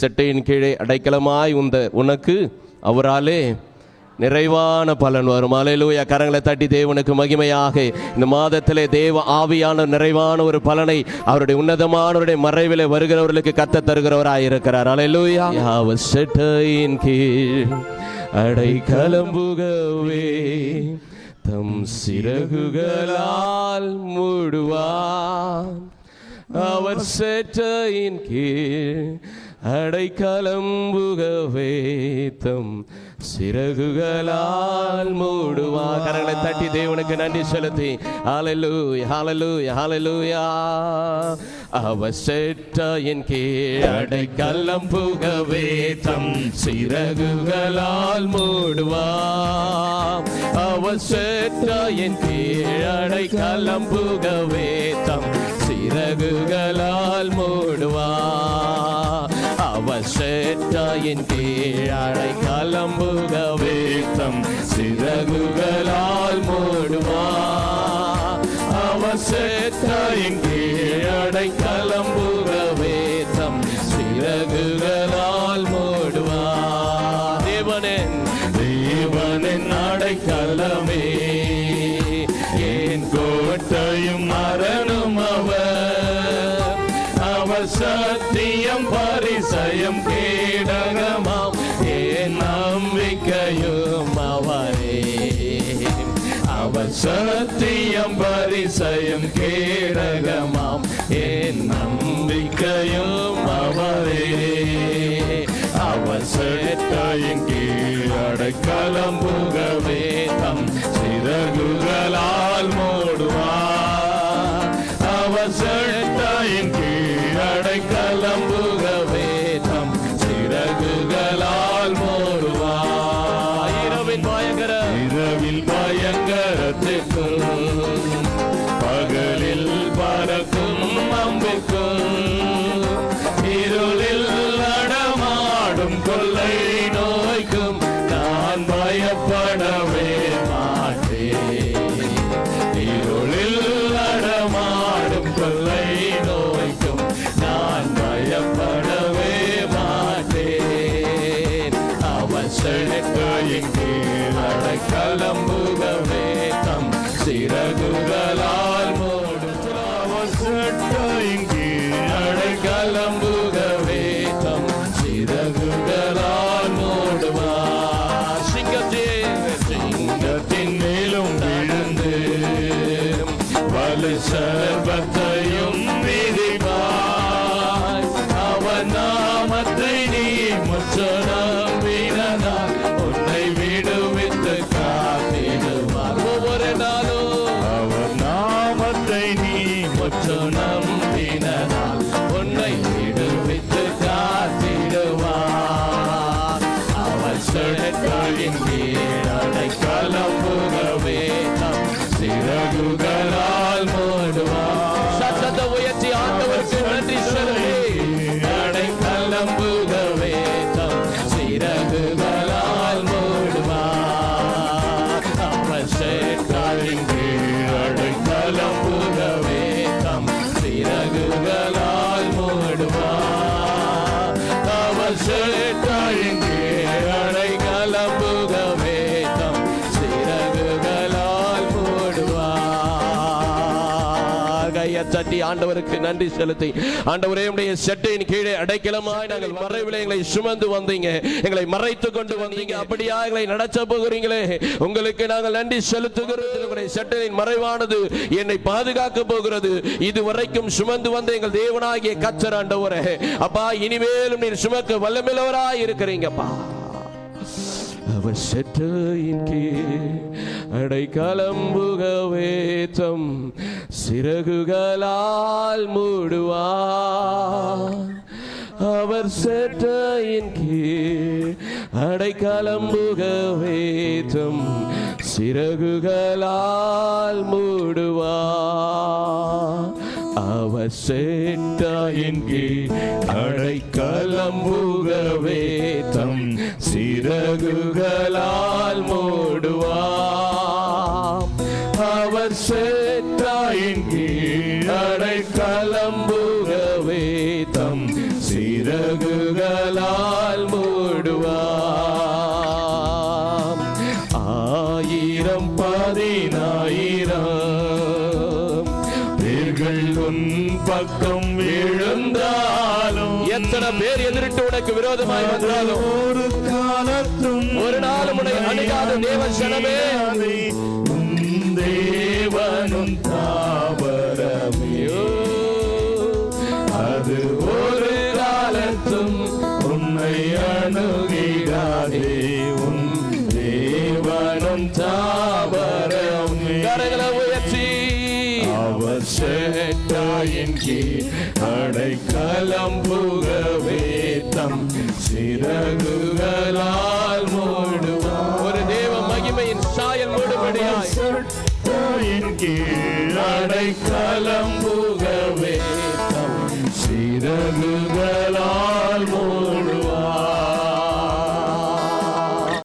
செட்டையின் கீழே அடைக்கலமாய் உந்த உனக்கு அவராலே நிறைவான பலன் வரும். அலையிலூயா கரங்களை தட்டி தேவனுக்கு மகிமையாக. இந்த மாதத்திலே தேவ ஆவியான நிறைவான ஒரு பலனை அவருடைய உன்னதமானவருடைய மறைவிலே வருகிறவர்களுக்கு கத்த தருகிறவராய் இருக்கிறார். அலையிலூயா யாவ செட்டையின் கீழ் அடைக்கலம்புகவே தம் சிறகுகளால் மூடுவார். அவர் செட்டையின் கீழ் அடைக்கலம்புகவே தம் சிறகுகளால் மூடுவா கரங்களை தட்டி தேவனுக்கு நன்றி செலுத்தி. ஹாலலூய் ஹாலலூய் ஹாலலூயா அவர் சேற்றையின் கீழ் அடைக்கலம்புகவே தம் சிறகுகளால் மூடுவா அவர் சேற்றையின் கீழ் அடைக்கலம்புகவே தம் சிறகுகளால் மூடுவா சேற்றாயின் கீழடை கலம்புக வேத்தம் சிறகுகளால் மூடுமா? அவர் சேற்றாயின் கீழடை கலம்புக வேத்தம் சிறகுகளால் மூடுவா தேவனின் தேவனின் அடைக்கலமே. என் கோட்டையும் மரம் சத்தியம் பரிசயம் கேடகமாம். என் நம்பிக்கையும் அவரே. அவர் சேட்டையின் கீழடை புகவே தம் சிறகுகளால் மூடுவார். நடமாடும் சிங்கத்தின் மேலும் விழுந்து வலு சர்வத்த மூடுவார் தட்டி ஆண்டவருக்கு நன்றி செலுத்தி. ஆண்டவரே உடைய செட்டையின் கீழே அடைக்கலமாய் நாங்கள் மறைவில் எங்களை சுமந்து வந்தீங்க. எங்களை மறைத்து கொண்டு வந்தீங்க. அப்படியா எங்களை நடத்த போகிறீங்களே? உங்களுக்கு நாங்கள் நன்றி செலுத்துகிறோம். செட்டையின் மறைவானது என்னை பாதுகாக்க போகிறது. இதுவரைக்கும் சுமந்து வந்த எங்கள் தேவனாகிய கச்சர் ஆண்டவரே. அப்பா இனிமேலும் நீர் சுமக்க வல்லமில்லவராய் இருக்கிறீங்கப்பா. அவர் செற்றையின் கீழ் அடைக்கலம்புகவே தம் சிறகுகளால் மூடுவார். அவர் செற்றையின் கீழ் அடைக்கலம்புகவே தம் சிறகுகளால் மூடுவார். அவர் சேட்டாயின் கீழ் அடைக்கலம்புகவே தம் சிறகுகளால் மூடுவார். அவர் சேட்டாயின் கீழ் அடைக்கலம்புகவே தம் சிறகுகளால் உன் பக்கம் விழுந்தாலும் எத்தனை பேர் எதிரிட்டு உனக்கு விரோதமாய் வந்தாலும் ஒரு காலத்தும் ஒரு நாளும் உன்னை அணுகாத தேவ ஜனமே. சேட்டாயின் கீழ் அடைக்கலம் புகவே தம் சிறகுகளால் மூடுவார் ஒரு தேவ மகிமையின் சாயல் மூடுபடியாய். சேட்டாயின் கீழ் அடைக்கலம் புகவே தம் மூடு